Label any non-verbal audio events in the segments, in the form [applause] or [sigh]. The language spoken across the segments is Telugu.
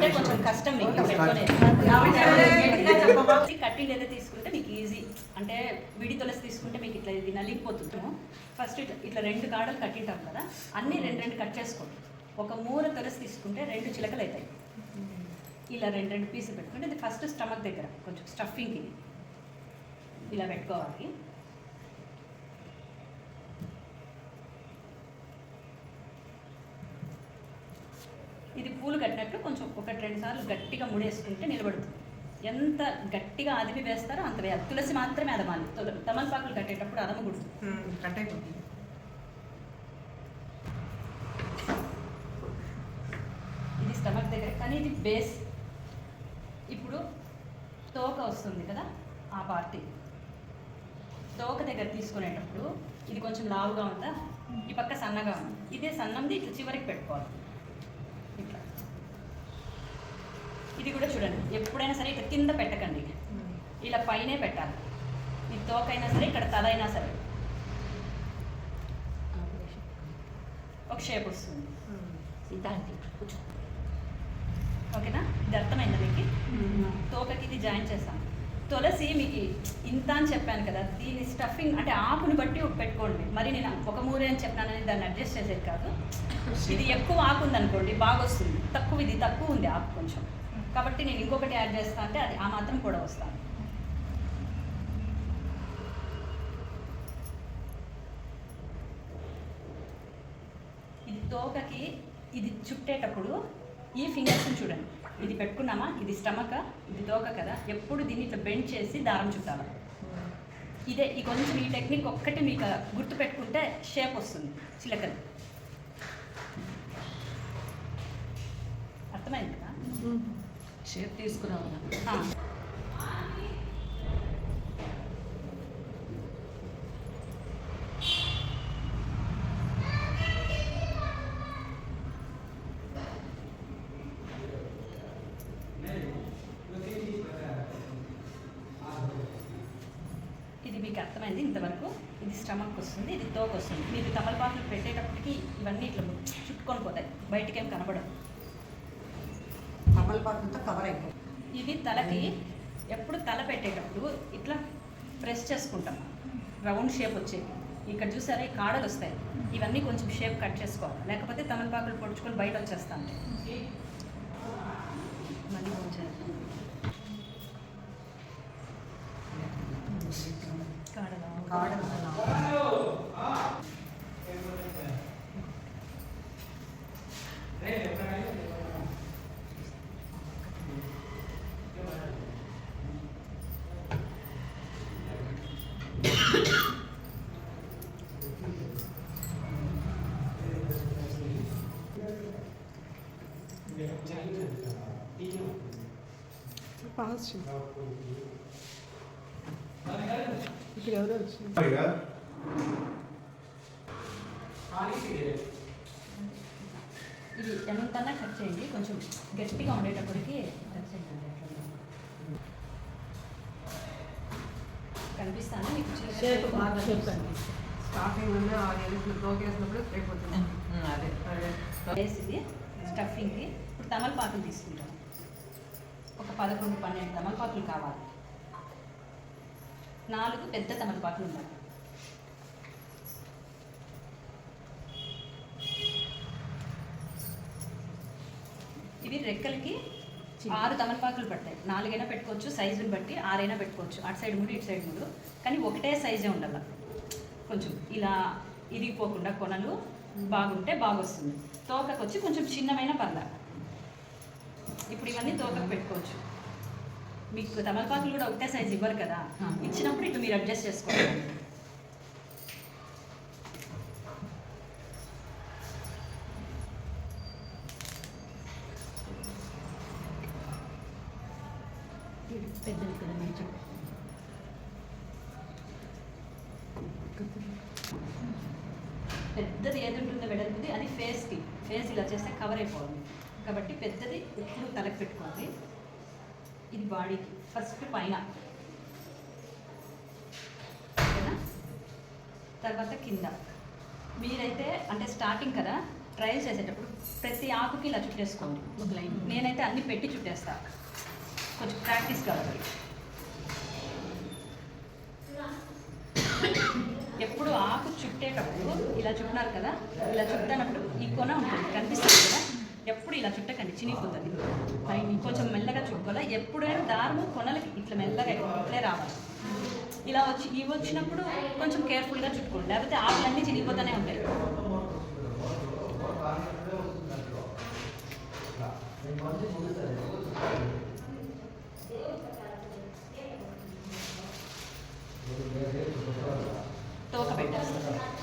అంటే కొంచెం కష్టం మీకు పెట్టుకునేది కట్టి లేదా తీసుకుంటే మీకు ఈజీ అంటే విడి తులసి తీసుకుంటే మీకు ఇట్లా ఇది నలిగిపోతుంది. ఫస్ట్ ఇట్లా ఇట్లా రెండు కాడలు కట్టింటాం కదా అన్ని రెండు రెండు కట్ చేసుకోండి. ఒక మూర తులసి తీసుకుంటే రెండు చిలకలు అవుతాయి. ఇలా రెండు రెండు పీసులు పెట్టుకుంటే ఇది ఫస్ట్ స్టమక్ దగ్గర కొంచెం స్టఫింగ్ ఇది ఇలా పెట్టుకోవాలి. ఇది పూలు కట్టినట్టు కొంచెం ఒకటి రెండు సార్లు గట్టిగా ముడేసుకుంటే నిలబడుతుంది. ఎంత గట్టిగా అదిమి వేస్తారో అంత వేయాలి. తులసి మాత్రమే అదమాలి. తమలపాకులు కట్టేటప్పుడు అదమకూడదు. కట్ అయిపోతుంది ఇది స్టమక్ దగ్గర కానీ ఇది బేస్. ఇప్పుడు తోక వస్తుంది కదా ఆ పార్టీ. తోక దగ్గర తీసుకునేటప్పుడు ఇది కొంచెం లావుగా ఉందా? ఈ పక్క సన్నగా ఉంది. ఇదే సన్నంది ఇట్లా చివరికి పెట్టుకోవాలి ఇట్లా ఇది కూడా చూడండి. ఎప్పుడైనా సరే ఇట్లా కింద పెట్టకండి ఇలా పైనే పెట్టాలి. ఈ తోకైనా సరే ఇక్కడ తల అయినా సరే ఒక షేప్ వస్తుంది. ఇదాంటి ఓకేనా? ఇది అర్థమైందా మీకు? తోకకి ఇది జాయిన్ చేస్తాం తులసి మీకు ఇంత అని చెప్పాను కదా దీని స్టఫింగ్ అంటే ఆకుని బట్టి పెట్టుకోండి. మరి నేను ఒక మూరే అని చెప్పినానని దాన్ని అడ్జస్ట్ చేసేది కాదు. [laughs] ఇది ఎక్కువ ఆకు ఉందనుకోండి బాగా వస్తుంది తక్కువ ఇది తక్కువ ఉంది ఆకు కొంచెం. కాబట్టి నేను ఇంకొకటి యాడ్ చేస్తా అంటే అది ఆ మాత్రం కూడా వస్తాను ఇది తోకకి ఇది చుట్టేటప్పుడు ఈ ఫింగర్స్ని చూడండి. ఇది పెట్టుకున్నామా? ఇది స్టమక ఇది తోక కదా? ఎప్పుడు దీన్ని ఇట్లా బెండ్ చేసి దారం చుట్టాలి? ఇదే ఈ కొంచెం ఈ టెక్నిక్ ఒక్కటి మీకు గుర్తు పెట్టుకుంటే షేప్ వస్తుంది చిలకలు. అర్థమైంది కదా? షేప్ తీసుకురావాలా ఇది మీకు అర్థమైంది ఇంతవరకు. ఇది స్టమక్ వస్తుంది ఇది తోకొస్తుంది మీరు తమలపాకులు పెట్టేటప్పటికి ఇవన్నీ ఇట్లా చుట్టుకొని పోతాయి. బయటకేం కనబడదు తమలపాకులతో కవర్ అయిపోతుంది. ఇది తలకి ఎప్పుడు తల పెట్టేటప్పుడు ఇట్లా ప్రెస్ చేసుకుంటాం. రౌండ్ షేప్ వచ్చేది. ఇక్కడ చూసారా ఈ కాడలు వస్తాయి. ఇవన్నీ కొంచెం షేప్ కట్ చేసుకోవాలి. లేకపోతే తమలపాకులు పొడుచుకొని బయట వచ్చేస్తాను మళ్ళీ కొంచెం పాస్ ఇక్కడ ఎవరో వచ్చింది ఇది ఎంతన్నా కట్ చేయండి. కొంచెం గట్టిగా ఉండేటప్పటికి కట్ చేయండి. కనిపిస్తానా మీకు షేప్ బాగా చెప్పండి స్టార్టింగ్ ఉన్న ఆ ఏళ్ళు తోకేసినప్పుడు అయిపోతుంది. అదే. వేసి ఇది స్టఫింగ్కి ఇప్పుడు తమలపాకులు తీసుకుంటాం. ఒక పదకొండు పన్నెండు తమలపాకులు కావాలి. నాలుగు పెద్ద తమలపాకులు ఉండాలి. ఇవి రెక్కలకి ఆరు తమలపాకులు పడతాయి. నాలుగైనా పెట్టుకోవచ్చు సైజుని బట్టి ఆరైనా పెట్టుకోవచ్చు. అటు సైడ్ మూడు ఇటు సైడ్ మూడు. కానీ ఒకటే సైజే ఉండాలి. కొంచెం ఇలా ఇరిగిపోకుండా కొనలు బాగుంటే బాగొస్తుంది. తోకకు వచ్చి కొంచెం చిన్నమైన పర్ల. ఇప్పుడు ఇవన్నీ తోకకు పెట్టుకోవచ్చు. మీకు తమలపాకులు కూడా ఒకటే సైజు ఇవ్వరు కదా. ఇచ్చినప్పుడు ఇటు మీరు అడ్జస్ట్ చేసుకోవాలి. పెద్దది కదా ఏది ఉంటుందో వెడల్పుది అది ఫేస్కి ఫేస్ ఇలా చేస్తే కవర్ అయిపోవాలి కాబట్టి పెద్దది ఎప్పుడు తలకు పెట్టుకోవాలి. ఇది బాడీకి ఫస్ట్ పైన. ఓకేనా? తర్వాత కింద. మీరైతే అంటే స్టార్టింగ్ కదా ట్రయల్ చేసేటప్పుడు ప్రతి ఆకుకి ఇలా చుట్టేసుకోండి. ఒక లైన్. నేనైతే అన్ని పెట్టి చుట్టేస్తా. కొంచెం ప్రాక్టీస్ కావాలి. ఎప్పుడు ఆకు చుట్టేటప్పుడు ఇలా చుట్టినారు కదా ఇలా చుట్టినప్పుడు ఈ కొన ఉంటుంది కనిపిస్తుంది కదా? ఎప్పుడు ఇలా చుట్టకండి చినిగిపోతుంది. పైన కొంచెం మెల్లగా చుట్టుకోవాలి ఎప్పుడైనా దారము కొనలకి ఇట్లా మెల్లగా ఇట్లే రావాలి. ఇలా వచ్చి ఇవి వచ్చినప్పుడు కొంచెం కేర్ఫుల్గా చుట్టుకోండి లేకపోతే ఆకులన్నీ చినిగిపోతూనే ఉంటాయి. తోక పెట్టేస్తాం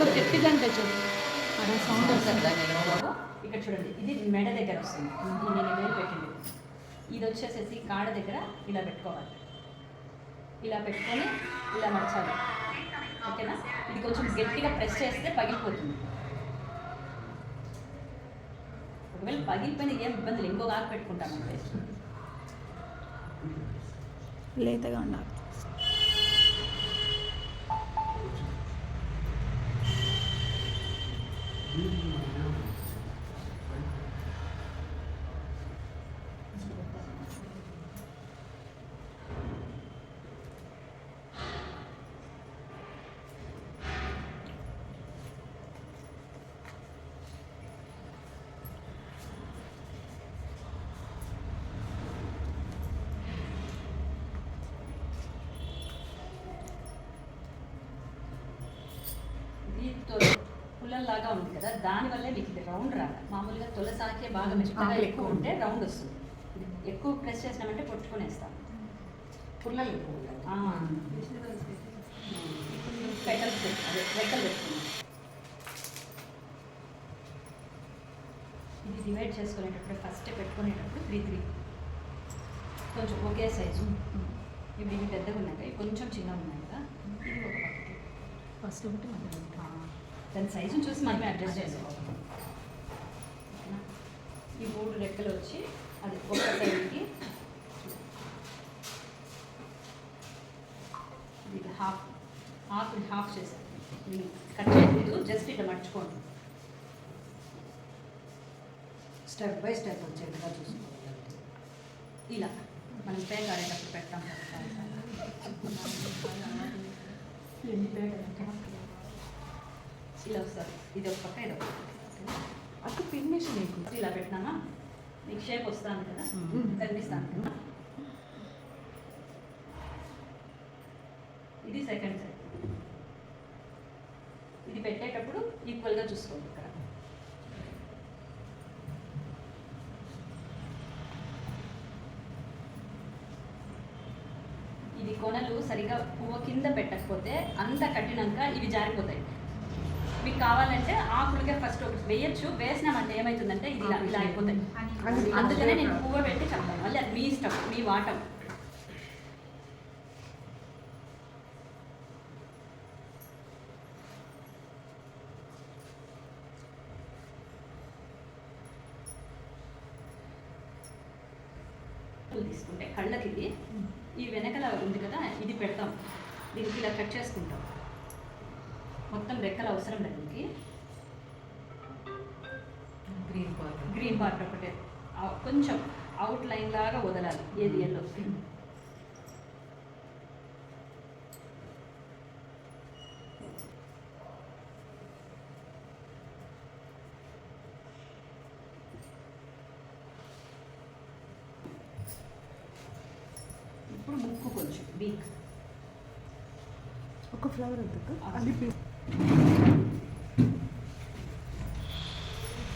అక్కడ గట్టిదంటే చూడు. అక్కడ సౌండ్ వస్తుంది ఇక్కడ చూడండి ఇది మెడ దగ్గర వస్తుంది. నేను వేలు పెట్టింది. ఇది వచ్చేసేసి కాడ దగ్గర ఇలా పెట్టుకోవాలి. ఇలా పెట్టుకొని ఇలా మడచాలి ఓకేనా? ఇది కొంచెం గట్టిగా ప్రెస్ చేస్తే పగిలిపోతుంది. ఒకవేళ పగిలిపోయిన ఏం ఇబ్బంది లేదు. ఇంకొక ఆకు పెట్టుకుంటాను అంటే లేతగా ఉండాలి ఇది తొల పుల్లల్లాగా ఉంది కదా దానివల్లే మీకు ఇది రౌండ్ రాదు. మామూలుగా తొలసాకే బాగా మెత్తగా ఎక్కువ ఉంటే రౌండ్ వస్తుంది. ఎక్కువ ప్రెస్ చేసినామంటే పొట్టుకునేస్తాం. పుల్లలు ఎక్కువ ఉంటాయి. ఆ. పెటల్స్ పెట్టు- అదే రెక్కలు పెట్టుకున్నాం ఇది డివైడ్ చేసుకునేటప్పుడు ఫస్ట్ పెట్టుకునేటప్పుడు త్రీ త్రీ కొంచెం ఒకే సైజు ఇప్పుడు ఇవి పెద్దగా ఉన్నాయి కొంచెం చిన్నగా ఉన్నాయి కదా ఇది ఒక ఫస్ట్ ఒకటి దాని సైజుని చూసి మనమే అడ్జస్ట్ చేసుకోవాలి. ఈ మూడు రెక్కలు వచ్చి అది ఒక సైడ్కి ఇది హాఫ్ హాఫ్ హాఫ్ చేసాను కట్ చేయలేదు జస్ట్ ఇట్లా మర్చుకోండి స్టెప్ బై స్టెప్ వచ్చేట్టుగా చూసుకోవాలి ఇలా మనం పేక ఆడేటప్పుడు ఎన్ని కదా. [laughs] ఇలా వస్తుంది. ఇది ఒక పక్క ఇది ఒక అక్కడ పిన్నేషన్ లేకుండా ఇలా పెట్టినామా? మీకు షేప్ వస్తాను కదా. కనిపిస్తాను కదా? ఇది సెకండ్ సైడ్ ఇది పెట్టేటప్పుడు ఈక్వల్గా చూసుకోండి ఇక్కడ. ఇది కొనలు సరిగా పువ్వు కింద పెట్టకపోతే అంత కట్టినాక ఇవి జారిపోతాయి. కావాలంటే ఆకులకే ఫస్ట్ వేయచ్చు. వేసినామంటే ఏమవుతుందంటే ఇది ఇలా ఇలా అయిపోతాయి. అందుకనే నేను పువ్వు పెట్టి చెప్తాను. మళ్ళీ అది మీ ఇష్టం మీ వాటం. తీసుకుంటే కళ్ళకి ఇది ఈ వెనకల ఉంది కదా ఇది పెడతాం. దీనికి ఇలా కట్ చేసుకుంటాం. రెక్కలు అవసరం లేదు దీనికి గ్రీన్ పార్ట్ గ్రీన్ పార్ట్ ఒకటే. కొంచెం అవుట్ లైన్ లాగా వదలాలి. ఏది ఎల్లో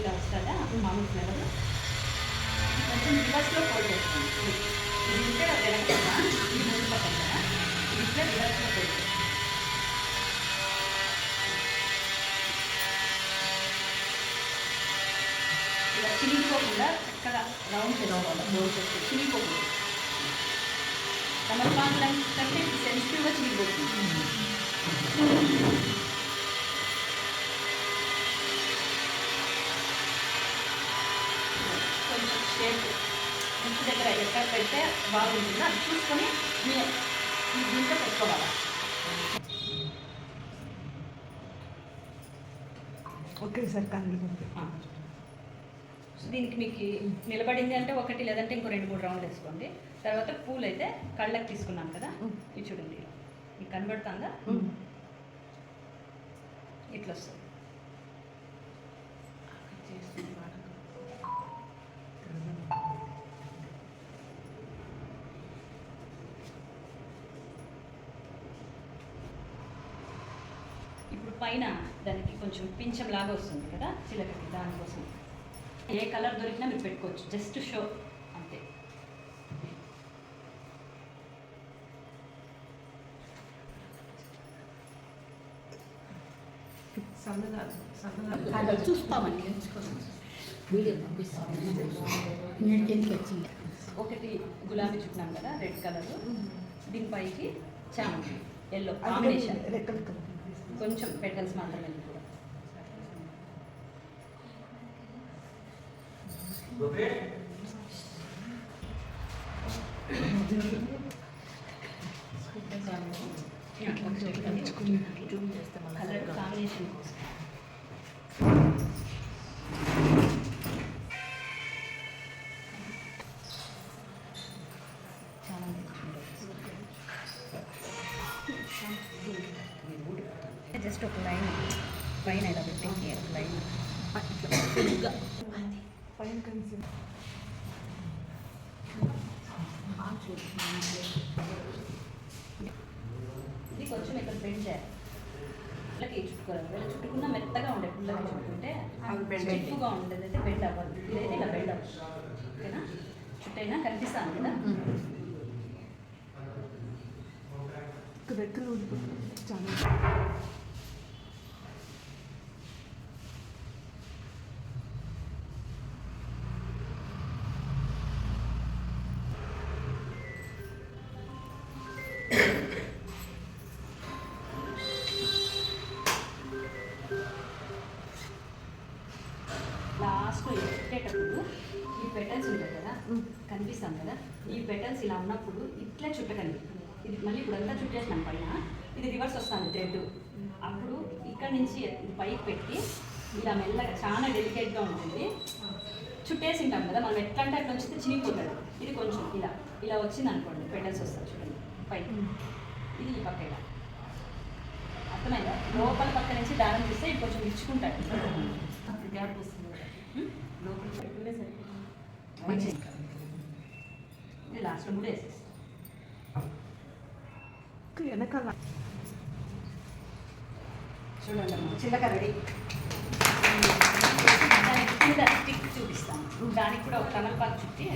ఇలా వస్తుందా అప్పుడు మామూలు ఫ్లేవర్. కొంచెం రివర్స్లో కోల్ చేసుకోండి ఇది ఉంటే అది ఎలాగ ఇది ముందు పక్కన కదా ఇట్లా రివర్స్లో కోల్ చక్కగా రౌండ్ చేసుకోవాలి రోల్ చేస్తే చినిగిపోకుండా తమలపాకులు సెన్సిటివ్గా చినిగిపోతుంది. షేప్ ఇంటి దగ్గర ఎక్కడ పెడితే బాగుంటుందో అది చూసుకొని మీ దీంట్లో పెట్టుకోవాలి ఓకే సార్. సో దీనికి మీకు నిలబడింది అంటే ఒకటి లేదంటే ఇంకో రెండు మూడు రౌండ్లు వేసుకోండి. తర్వాత పూలు అయితే కళ్ళకి తీసుకున్నాను కదా. ఇది చూడండి మీకు కనబడుతుందా ఇట్లా వస్తుంది ఇప్పుడు పైన దానికి కొంచెం పింఛం లాగా వస్తుంది కదా చిలకకి దానికోసం. ఏ కలర్ దొరికినా మీరు పెట్టుకోవచ్చు. జస్ట్ షో అంతే. వీడియో ఎందుకు వచ్చింది? ఒకటి గులాబీ చుట్టినాం కదా రెడ్ కలర్. దీనిపైకి చామంతి ఎల్లో కాంబినేషన్. రెక్కలు కొంచెం పెటల్స్ మాత్రమే కూడా కలర్ కాంబినేషన్ కోసం జస్ట్ ఒక లైన్. పైన ఇలా పెట్టి ఒక లైన్. పైన ఇది కొంచెం ఇక్కడ బెండ్ చేయాలి. పుల్లకి చుట్టుకోవాలి ఇలా చుట్టుకున్న మెత్తగా ఉండే పుల్లకి చుట్టుకుంటే. స్టిఫ్గా ఉండేది అయితే బెండ్ అవ్వదు. ఇదైతే ఇలా బెండ్ అవ్వదు. ఓకేనా? చుట్టైనా కనిపిస్తాను కదా? చాలా కనిపిస్తాం కదా. ఈ పెటల్స్ ఇలా ఉన్నప్పుడు ఇట్లా చుట్టకండి. ఇది మళ్ళీ ఇప్పుడు అంతా చుట్టేసినాం పైన. ఇది రివర్స్ వస్తుంది థ్రెడ్ అప్పుడు ఇక్కడ నుంచి పైకి పెట్టి ఇలా మెల్లగా చాలా డెలికేట్గా ఉంటుంది. చుట్టేసి ఉంటాం కదా మనం ఎట్లా అంటే అట్లా వచ్చితే చినిగిపోతుంది ఇది కొంచెం ఇలా ఇలా వచ్చింది అనుకోండి పెటల్స్ వస్తాయి చూడండి పైకి. ఇది ఈ పక్క ఇలా. అర్థమైందా? లోపల పక్క నుంచి దారం తీస్తే ఇది కొంచెం ఇచ్చుకుంటాడు గ్యాప్ వస్తుంది లోపలికి ఇది లాస్ట్లో కూడా వేసేసి వెనకాల చూడండి అమ్మ చిల్లక రెడీ దానికి కింద స్టిక్ చూపిస్తాను దానికి కూడా ఒక తమలపాకు చుట్టి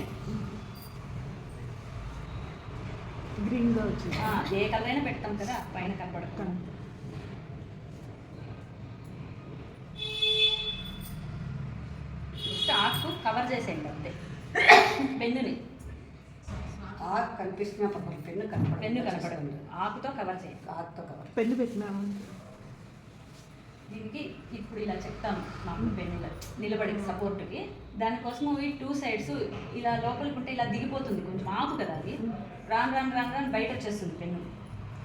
గ్రీన్గా వచ్చింది ఏ కలర్ అయినా పెడతాం కదా పైన కనపడకుండా ఆకు కవర్ చేసేయండి అంతే పెన్నుని ఆకు కనిపిస్తున్న పక్కన పెన్ను కనపడదు. పెన్ను కనపడదు. ఆకుతో కవర్ చేయండి ఆకుతో కవర్ పెన్ను పెట్టినాము దీనికి ఇప్పుడు ఇలా చెప్తాను మాకు పెన్నుల. నిలబడి సపోర్ట్కి. దానికోసం ఈ టూ సైడ్స్ ఇలా లోపలికి ఉంటే ఇలా దిగిపోతుంది. కొంచెం ఆకు కదా అది. రాను రాను రాను రాను బయట వచ్చేస్తుంది పెన్ను.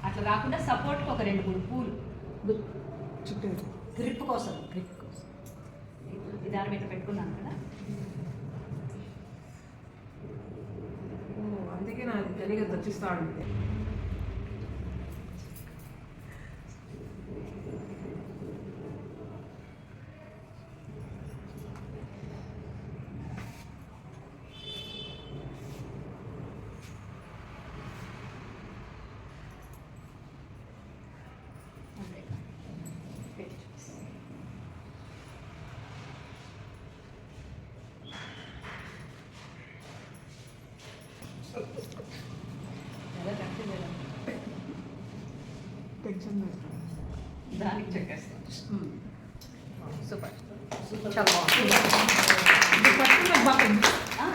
అట్లా రాకుండా సపోర్ట్కి ఒక రెండు మూడు పూలు. చుట్టారు గ్రిప్ కోసం. గ్రిప్ కోసం. దాని మీద పెట్టుకున్నాను కదా. అందుకే నాకు తెలియక దచ్చిస్తా టెన్షన్ దానికి సూపర్ చాలా బాగుంది బాగా ఆ?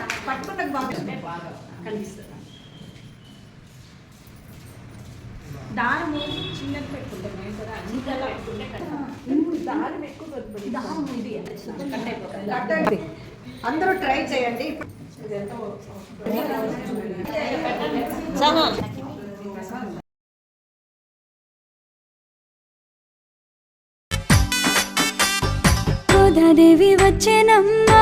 బాగా బాగా కనిపిస్తుంది దారము చిన్నది పెట్టుకుంటాం పెట్టుకుంటే దారం ఎక్కువ దొరుకుతుంది దారం కట్ అయిపోతుంది. అందరూ ట్రై చేయండి గోదాదేవి వచ్చెనమ్మా.